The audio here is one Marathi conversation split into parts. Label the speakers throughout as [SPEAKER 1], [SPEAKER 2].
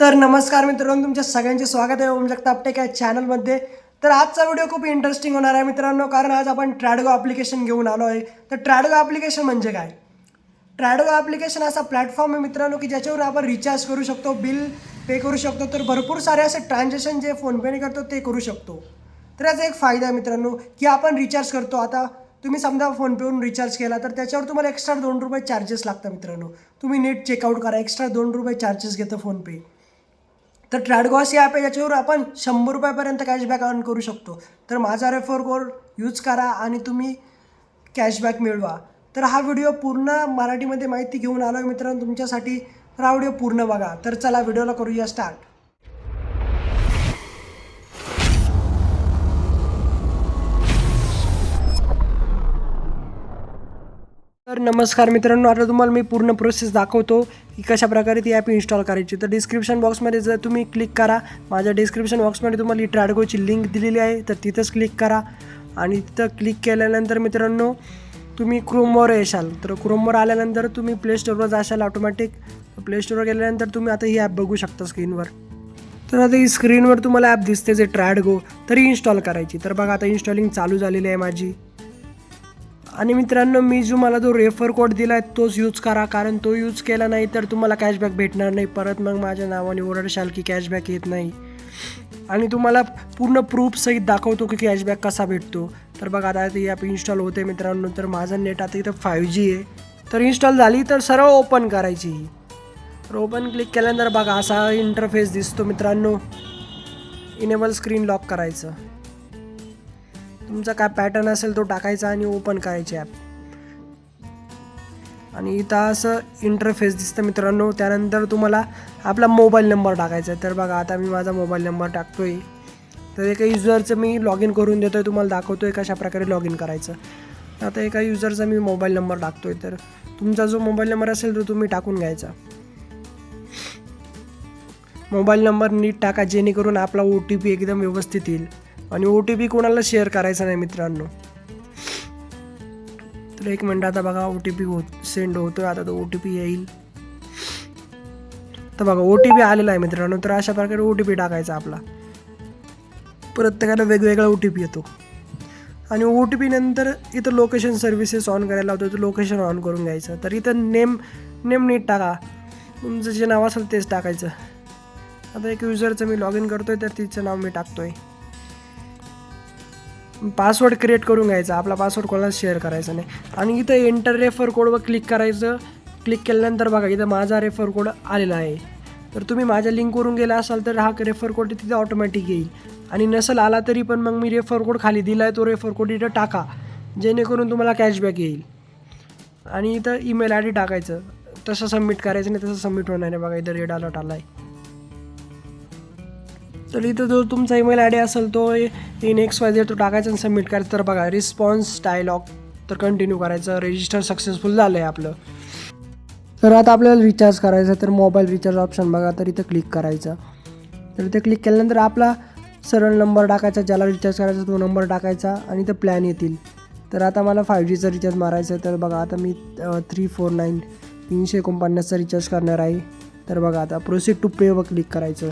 [SPEAKER 1] तर नमस्कार मित्रांनो तुमच्या सगळ्यांचे स्वागत आहे ओम जगताप टेक या चॅनलमध्ये. तर आजचा व्हिडिओ खूप इंटरेस्टिंग होणार आहे मित्रांनो कारण आज आपण ट्रॅडगो ॲप्लिकेशन घेऊन आलो आहे. तर ट्रॅडगो ॲप्लिकेशन म्हणजे काय? ट्रॅडगो ॲप्लिकेशन असा प्लॅटफॉर्म आहे मित्रांनो की ज्याच्यावर आपण रिचार्ज करू शकतो बिल पे करू शकतो. तर भरपूर सारे असे ट्रान्झॅक्शन जे फोनपेने करतो ते करू शकतो. तर याचा एक फायदा आहे मित्रांनो की आपण रिचार्ज करतो. आता तुम्ही समजा फोनपेवरून रिचार्ज केला तर त्याच्यावर तुम्हाला एक्स्ट्रा दोन रुपये चार्जेस लागतात मित्रांनो. तुम्ही नेट चेकआउट करा एक्स्ट्रा दोन रुपये चार्जेस घेतं फोनपे तर ट्रॅडगॉस या ॲप आहे ज्याच्यावर आपण शंभर रुपयापर्यंत कॅशबॅक अर्न करू शकतो. तर माझा रेफर कोड यूज करा आणि तुम्ही कॅशबॅक मिळवा. तर हा व्हिडिओ पूर्ण मराठीमध्ये माहिती घेऊन आलो मित्रांनो तुमच्यासाठी तर हा व्हिडिओ पूर्ण बघा. तर चला व्हिडिओला करूया स्टार्ट तर नमस्कार मित्रांनो आता तुम्हाला मी पूर्ण प्रोसेस दाखवतो की कशा प्रकारे ती ॲप इन्स्टॉल करायची. तर डिस्क्रिप्शन बॉक्समध्ये जर तुम्ही क्लिक करा माझ्या डिस्क्रिप्शन बॉक्समध्ये तुम्हाला ही ट्रॅडगोची लिंक दिलेली आहे तर तिथंच क्लिक करा. आणि तिथं क्लिक केल्यानंतर मित्रांनो तुम्ही क्रोमवर येशाल. तर क्रोमवर आल्यानंतर तुम्ही प्लेस्टोरवर जाशाल ऑटोमॅटिक प्लेस्टोरवर गेल्यानंतर तुम्ही आता ही ॲप बघू शकता स्क्रीनवर तर आता ही स्क्रीनवर तुम्हाला ॲप दिसते जे ट्रॅडगो तरी इन्स्टॉल करायची. तर बघा आता इन्स्टॉलिंग चालू झालेली आहे माझी. आणि मित्रांनो मी जो मला जो रेफर कोड दिला आहे तोच यूज करा कारण तो यूज केला नाही तर तुम्हाला कॅशबॅक भेटणार नाही. परत मग माझ्या नावाने ओरडशाल की कॅशबॅक येत नाही. आणि तुम्हाला पूर्ण प्रूफ सहित दाखवतो की कॅशबॅक कसा भेटतो. तर बघा आता ती ॲप इन्स्टॉल होते मित्रांनो तर माझं नेट आता इथं फायव्ह जी आहे. तर इन्स्टॉल झाली तर सरळ ओपन करायची. ही तर ओपन क्लिक केल्यानंतर बघा असा इंटरफेस दिसतो मित्रांनो. इनेबल स्क्रीन लॉक करायचं. तुमचा काय पॅटर्न असेल तो टाकायचा आणि ओपन करायची ॲप आणि इथं असं इंटरफेस दिसतं मित्रांनो. त्यानंतर तुम्हाला आपला मोबाईल नंबर टाकायचा आहे. तर बघा आता मी माझा मोबाईल नंबर टाकतो आहे तर एका युजरचं मी लॉग इन करून देतो आहे तुम्हाला दाखवतो आहे कशा प्रकारे लॉग इन करायचं. आता एका युजरचा मी मोबाईल नंबर टाकतो आहे तर तुमचा जो मोबाईल नंबर असेल तो तुम्ही टाकून घ्यायचा. मोबाईल नंबर नीट टाका जेणेकरून आपला ओ टी पी एकदम व्यवस्थित येईल. आणि ओ टी पी कोणाला शेअर करायचा नाही मित्रांनो. तर एक मिनटं आता बघा ओ टी पी होत सेंड होतोय आता तो ओ टी पी येईल. तर बघा ओ टी पी आलेला आहे मित्रांनो तर अशा प्रकारे ओ टी पी टाकायचा आपला. प्रत्येकाला वेगवेगळा ओ टी पी येतो. आणि ओ टी पी नंतर इथं लोकेशन सर्व्हिसेस ऑन करायला होतं तर लोकेशन ऑन करून घ्यायचं. तर इथं नेम नेम नीट टाका. तुमचं जे नाव असेल तेच टाकायचं. आता एक युजरचं मी लॉग इन करतोय तर तिचं नाव मी टाकतोय. पासवर्ड क्रिएट करून घ्यायचा. आपला पासवर्ड कोणाला शेअर करायचा नाही. आणि इथं एंटर रेफर कोडवर क्लिक करायचं. क्लिक केल्यानंतर बघा इथं माझा रेफर कोड आलेला आहे. तर तुम्ही माझ्या लिंकवरून गेला असाल तर हा रेफर कोड तिथे ऑटोमॅटिक येईल. आणि नसेल आला तरी पण मग मी रेफर कोड खाली दिला आहे तो रेफर कोड इथं टाका. जेणेकरून तुम्हाला कॅशबॅक येईल. आणि इथं ईमेल आय डी टाकायचं. तसं सबमिट करायचं नाही तसं सबमिट होणार नाही. बघा इथं रेड अलर्ट आला आहे तर इथं जो तुमचा ईमेल आय डी असेल तो इन एक्स वाय झेड तो टाकायचा आणि सबमिट करायचं. तर बघा रिस्पॉन्स डायलॉग तर कंटिन्यू करायचं. रजिस्टर सक्सेसफुल झालं आहे आपलं. तर आता आपल्याला रिचार्ज करायचं तर मोबाईल रिचार्ज ऑप्शन बघा तर इथं क्लिक करायचं. तर इथं क्लिक केल्यानंतर आपला सरळ नंबर टाकायचा ज्याला रिचार्ज करायचा तो नंबर टाकायचा आणि इथं प्लॅन येतील. तर आता मला फाय जीचा रिचार्ज मारायचा आहे तर बघा आता मी थ्री फोर नाईन तीनशे एकोणपन्नासचा रिचार्ज करणार आहे. तर बघा आता प्रोसीड टू पे वर क्लिक करायचं.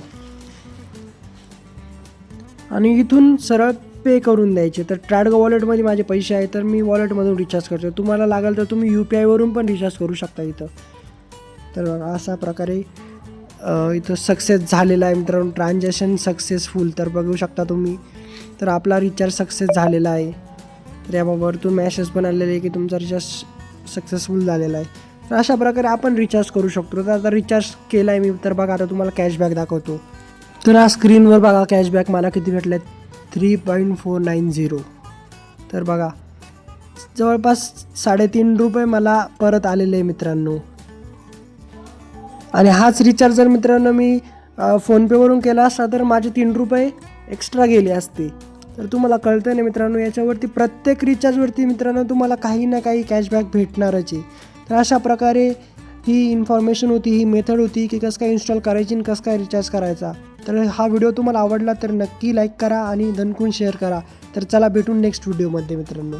[SPEAKER 1] आणि इथून सरळ पे करून द्यायचे. तर ट्रॅडगो वॉलेटमध्ये माझे पैसे आहे तर मी वॉलेटमधून रिचार्ज करतो. तुम्हाला लागेल तर तुम्ही यू पी आयवरून पण रिचार्ज करू शकता इथं. तर बघा अशा प्रकारे इथं सक्सेस झालेला आहे मित्रांनो. ट्रान्झॅक्शन सक्सेसफुल तर बघू शकता तुम्ही. तर आपला रिचार्ज सक्सेस झालेला आहे. तर याबाबतून मॅसेज पण आलेले आहे की तुमचा रिचार्ज सक्सेसफुल झालेला आहे. तर अशा प्रकारे आपण रिचार्ज करू शकतो. तर आता रिचार्ज केला आहे मी तर बघा आता तुम्हाला कॅशबॅक दाखवतो. तर हा स्क्रीनवर बघा कॅशबॅक मला किती भेटला आहे three point four nine zero तर बघा जवळपास साडेतीन रुपये मला परत आलेले आहे मित्रांनो. आणि हाच रिचार्ज जर मित्रांनो मी फोनपेवरून केला असता तर माझे तीन रुपये एक्स्ट्रा गेले असते. तर तुम्हाला कळतं ना मित्रांनो याच्यावरती प्रत्येक रिचार्जवरती मित्रांनो तुम्हाला काही ना काही कॅशबॅक भेटणारच आहे. तर अशा प्रकारे ही इन्फॉर्मेशन होती ही मेथड होती की कसं काय इन्स्टॉल करायची आणि कसं काय रिचार्ज करायचा. तर हा व्हिडिओ तुम्हाला आवडला तर नक्की लाईक करा आणि धनकून शेअर करा. तर चला भेटून नेक्स्ट व्हिडिओमध्ये मित्रांनो.